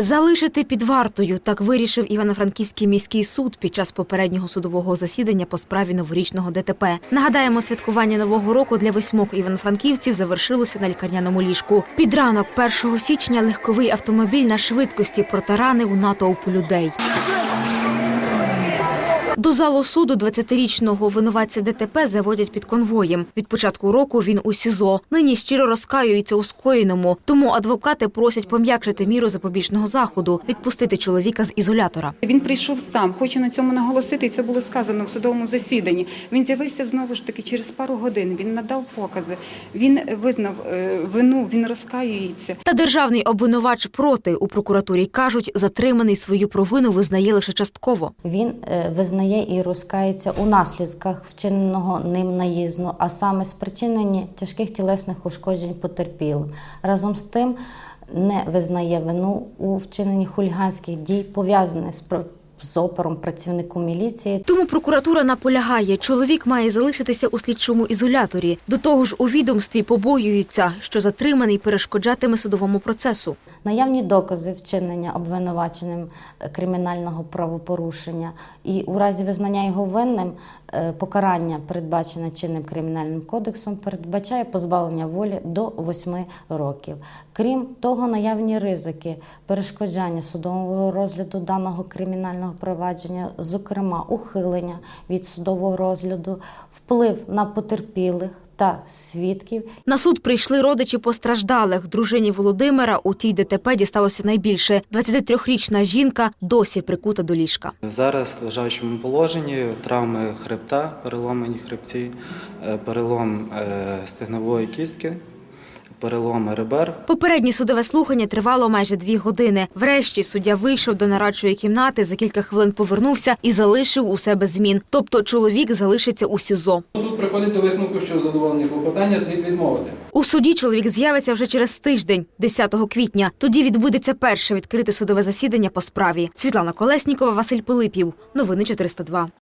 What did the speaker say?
Залишити під вартою так вирішив Івано-Франківський міський суд під час попереднього судового засідання по справі новорічного ДТП. Нагадаємо, святкування нового року для восьмох івано-франківців завершилося на лікарняному ліжку. Під ранок 1 січня легковий автомобіль на швидкості протаранив натовпу людей. До залу суду 20-річного винуватця ДТП заводять під конвоєм. Від початку року він у СІЗО. Нині щиро розкаюється у скоєному. Тому адвокати просять пом'якшити міру запобіжного заходу, відпустити чоловіка з ізолятора. Він прийшов сам. Хочу на цьому наголосити, і це було сказано в судовому засіданні. Він з'явився знову ж таки через пару годин. Він надав покази. Він визнав е, вину, він розкаюється. Та державний обвинувач проти у прокуратурі кажуть, затриманий свою провину визнає лише частково. Він е, визнає і розкається у наслідках вчиненого ним наїзду, а саме спричинені тяжких тілесних ушкоджень потерпілим. Разом з тим не визнає вину у вчиненні хуліганських дій, пов'язаних з з опором працівнику міліції Тому прокуратура наполягає, чоловік має залишитися у слідчому ізоляторі. До того ж, у відомстві побоюються, що затриманий перешкоджатиме судовому процесу. Наявні докази вчинення обвинуваченим е, кримінального правопорушення і у разі визнання його винним е, покарання, передбачене чинним кримінальним кодексом, передбачає позбавлення волі до 8 років. Крім того, наявні ризики перешкоджання судового розгляду даного кримінального провадження, зокрема ухилення від судового розгляду, вплив на потерпілих та свідків На суд прийшли родичі постраждалих. Дружині Володимира у тій ДТП дісталося найбільше. 23-річна жінка досі прикута до ліжка. Зараз в лежачому положенні травми хребта, переломані хребці, е, перелом е, стегнової кістки, переломи ребер. Попереднє судове слухання тривало майже дві години. Врешті суддя вийшов до нарадчої кімнати, за кілька хвилин повернувся і залишив у себе змін. Тобто чоловік залишиться у СІЗО. Суд приходить до висновку, що задоволені клопотання слід відмовити. У суді чоловік з'явиться вже через тиждень, 10 квітня. Тоді відбудеться перше відкрите судове засідання по справі. Світлана Колеснікова, Василь Пилипів. Новини 402.